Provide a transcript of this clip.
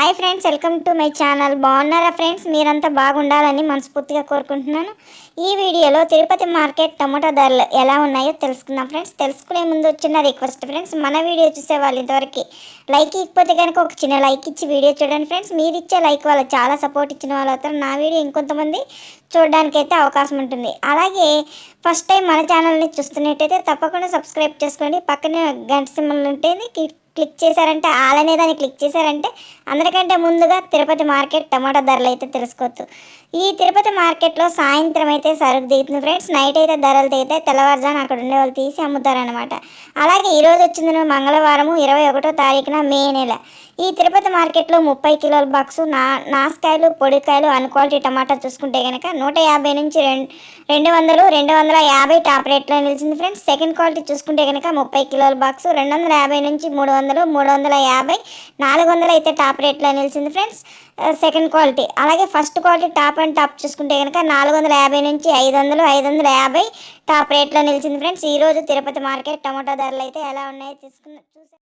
Hi friends welcome to my channel. బాగున్నారా friends? మీరంతా బాగుండాలని మనస్ఫూర్తిగా కోరుకుంటున్నాను. ఈ వీడియోలో తిరుపతి మార్కెట్ టమోటా ధరలు ఎలా ఉన్నాయో తెలుసుకుందాం ఫ్రెండ్స్. తెలుసుకునే ముందు వచ్చిన రిక్వెస్ట్ ఫ్రెండ్స్. మన వీడియో చూసే వాళ్ళు ఇంతవరకు లైక్ ఇకపోతే కనుక ఒక చిన్న లైక్ ఇచ్చి వీడియో చూడండి ఫ్రెండ్స్. మీరు ఇచ్చే లైక్ వల్ల చాలా సపోర్ట్ ఇచ్చిన వాళ్ళు అవుతారు. నా వీడియో ఇంకొంతమంది చూడడానికి అయితే అవకాశం ఉంటుంది. అలాగే ఫస్ట్ టైం మన ఛానల్ని చూస్తున్నట్టయితే తప్పకుండా సబ్స్క్రైబ్ చేసుకోండి. పక్కనే గంట సింబల్ ఉంటుంది క్లిక్ చేశారంటే ఆల్ అనే దాన్ని క్లిక్ చేశారంటే అందరికంటే ముందుగా తిరుపతి మార్కెట్ టమాటా ధరలు అయితే తెలుసుకోవచ్చు. ఈ తిరుపతి మార్కెట్లో సాయంత్రం అయితే సరుకు దిగుతుంది ఫ్రెండ్స్. నైట్ అయితే ధరలు దిగితే తెల్లవారుజాను అక్కడ ఉండే వాళ్ళు తీసి అమ్ముతారనమాట అలాగే ఈరోజు వచ్చింది మంగళవారము ఇరవై ఒకటో తారీఖున మే నెల. ఈ తిరుపతి మార్కెట్లో ముప్పై కిలోల బాక్సు నా నాసుకాయలు పొడికాయలు అన్ క్వాలిటీ టమాటా చూసుకుంటే కనుక నూట యాభై నుంచి రెండు రెండు వందలు రెండు వందల యాభై టాప్ రేట్లో నిలిచింది ఫ్రెండ్స్. సెకండ్ క్వాలిటీ చూసుకుంటే కనుక ముప్పై కిలోల బాక్సు రెండు వందల యాభై నుంచి మూడు వందలు మూడు వందల యాభై నాలుగు వందలు అయితే టాప్ రేట్లో నిలిచింది ఫ్రెండ్స్. Second quality. అలాగే first quality top and top చూసుకుంటే కనుక నాలుగు వందల యాభై నుంచి ఐదు వందలు ఐదు వందల యాభై టాప్ రేట్లో నిలిచింది ఫ్రెండ్స్. ఈరోజు తిరుపతి మార్కెట్ టమాటో ధరలు అయితే ఎలా ఉన్నాయో? తీసుకున్న చూసే